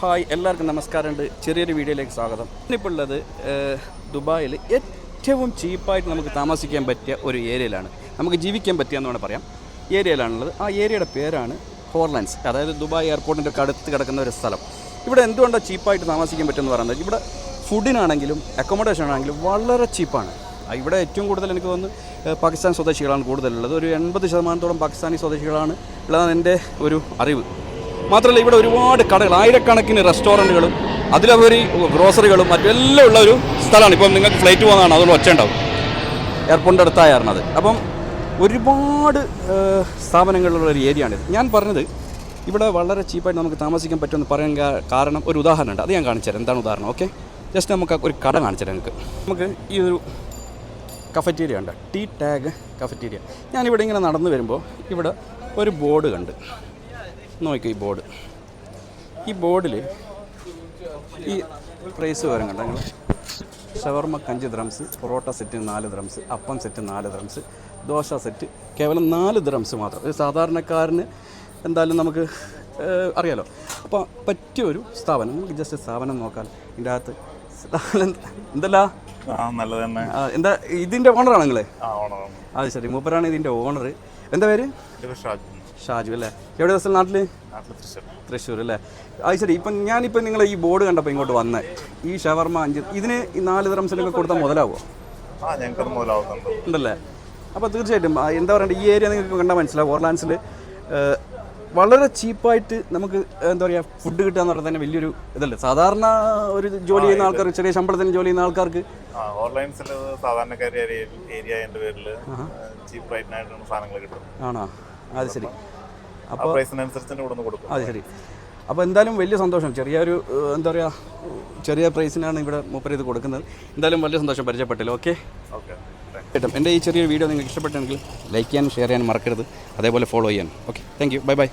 Hi എല്ലാവർക്കും നമസ്കാരമുണ്ട്. ചെറിയൊരു വീഡിയോയിലേക്ക് സ്വാഗതം. ഇന്നിപ്പോൾ ഉള്ളത് ദുബായിൽ ഏറ്റവും ചീപ്പായിട്ട് നമുക്ക് താമസിക്കാൻ പറ്റിയ ഒരു ഏരിയയിലാണ്. നമുക്ക് ജീവിക്കാൻ പറ്റിയെന്ന് വേണം പറയാം. ഏരിയയിലാണുള്ളത്. ആ ഏരിയയുടെ പേരാണ് ഹോർലൻസ് അതായത് ദുബായ് എയർപോർട്ടിന്റെ അടുത്ത് കിടക്കുന്ന ഒരു സ്ഥലം. ഇവിടെ എന്തുകൊണ്ടാണ് ചീപ്പായിട്ട് താമസിക്കാൻ പറ്റുമെന്ന് പറയുന്നത്? ഇവിടെ ഫുഡിനാണെങ്കിലും അക്കോമഡേഷൻ ആണെങ്കിലും വളരെ ചീപ്പാണ്. ഇവിടെ ഏറ്റവും കൂടുതൽ എനിക്ക് തോന്നുന്നു പാകിസ്ഥാൻ സ്വദേശികളാണ് കൂടുതലുള്ളത്. ഒരു എൺപത് ശതമാനത്തോളം പാകിസ്ഥാനി സ്വദേശികളാണ് ഉള്ളതാണ് എന്റെ ഒരു അറിവ്. മാത്രമല്ല ഇവിടെ ഒരുപാട് കടകൾ ആയിരക്കണക്കിന് റെസ്റ്റോറന്റുകളും അതിലുപരി ഗ്രോസറികളും മറ്റെല്ലാം ഉള്ള ഒരു സ്ഥലമാണ്. ഇപ്പം നിങ്ങൾക്ക് ഫ്ലൈറ്റ് പോകുന്നതാണ് അതുകൊണ്ട് ഒച്ച ഉണ്ടാവും. എയർപോർട്ടിന്റെ അടുത്തായിരുന്നു അത്. അപ്പം ഒരുപാട് സ്ഥാപനങ്ങളുള്ള ഒരു ഏരിയ ആണിത് ഞാൻ പറഞ്ഞത് ഇവിടെ വളരെ ചീപ്പായിട്ട് നമുക്ക് താമസിക്കാൻ പറ്റുമെന്ന് പറയാൻ കാരണം ഒരു ഉദാഹരണമുണ്ട്. അത് ഞാൻ കാണിച്ചു തരാം. എന്താണ് ഉദാഹരണം? ഓക്കെ? ജസ്റ്റ് നമുക്ക് ഒരു കട കാണിച്ചു തരാം നിങ്ങൾക്ക്. നമുക്ക് ഈ ഒരു കഫറ്റീരിയ ഉണ്ട് ടീ ടാഗ് കഫറ്റീരിയ. ഞാനിവിടെ ഇങ്ങനെ നടന്നു വരുമ്പോൾ ഇവിടെ ഒരു ബോർഡ് കണ്ട്. നോക്കിക്കോ ഈ ബോർഡ്. ഈ ബോർഡിൽ ഈ പ്രൈസ് വരും കേട്ടോ നിങ്ങൾ ഷവർമ കഞ്ച് ദ്രംസ് പൊറോട്ട സെറ്റ് നാല് ദ്രംസ് അപ്പം സെറ്റ് നാല് ദ്രംസ് ദോശ സെറ്റ് കേവലം നാല് ദ്രംസ് മാത്രം. ഒരു സാധാരണക്കാരന് എന്തായാലും നമുക്ക് അറിയാലോ. അപ്പോൾ പറ്റിയ ഒരു സ്ഥാപനം. നമുക്ക് ജസ്റ്റ് സ്ഥാപനം നോക്കാൻ ഇതിന്റെ അകത്ത് എന്തല്ല? നല്ലത് തന്നെ. എന്താ ഇതിന്റെ ഓണറാണ് നിങ്ങളെ? അത് ശരി മൂപ്പരാണ് ഇതിന്റെ ഓണർ എന്താ പേര്? ഷാജു. അല്ലേ? എവിടെ ദിവസം നാട്ടിൽ? തൃശ്ശൂർ. അല്ലേ? അത് ശരി ഇപ്പം ഞാനിപ്പോൾ നിങ്ങൾ ഈ ബോർഡ് കണ്ടപ്പോൾ ഇങ്ങോട്ട് വന്നേ. ഈ ഷവർമ അഞ്ച് ഇതിന് ഈ നാല് ദ്രംസിനൊക്കെ കൊടുത്താൽ മുതലാവോ? ഉണ്ടല്ലേ? അപ്പോൾ തീർച്ചയായിട്ടും എന്താ പറയുക ഈ ഏരിയ നിങ്ങൾക്ക് കണ്ടാൽ മനസ്സിലാവും. ഓർലാൻഡ്സിൽ വളരെ ചീപ്പായിട്ട് നമുക്ക് എന്താ പറയുക ഫുഡ് കിട്ടുക എന്ന് പറഞ്ഞാൽ തന്നെ വലിയൊരു ഇതല്ലേ? സാധാരണ ഒരു ജോലി ചെയ്യുന്ന ആൾക്കാർ ചെറിയ ശമ്പളത്തിന് ജോലി ചെയ്യുന്ന ആൾക്കാർക്ക് ഓൺലൈൻസിൽ സാധാരണക്കാരി ഏരിയ എന്റെ പേരിൽ ചീപ്പ് റേറ്റിനായിട്ടാണ് സാധനങ്ങൾ കിട്ടും ആണോ? അത് ശരി. പ്രൈസിനനുസരിച്ച് ഇവിടെ കൊടുക്കും. അത് ശരി. അപ്പോൾ എന്തായാലും വലിയ സന്തോഷം. ചെറിയൊരു എന്താ പറയുക ചെറിയ പ്രൈസിനാണ് ഇവിടെ മൂപ്പര് ഇത് കൊടുക്കുന്നത്. എന്തായാലും വലിയ സന്തോഷം പരിചയപ്പെട്ടില്ല. ഓക്കെ? ഓക്കെ. കേട്ടോ. എന്റെ ഈ ചെറിയൊരു വീഡിയോ നിങ്ങൾക്ക് ഇഷ്ടപ്പെട്ടെങ്കിൽ ലൈക്ക് ചെയ്യാനും ഷെയർ ചെയ്യാനും മറക്കരുത്. അതേപോലെ ഫോളോ ചെയ്യാനും. Okay. Thank you bye bye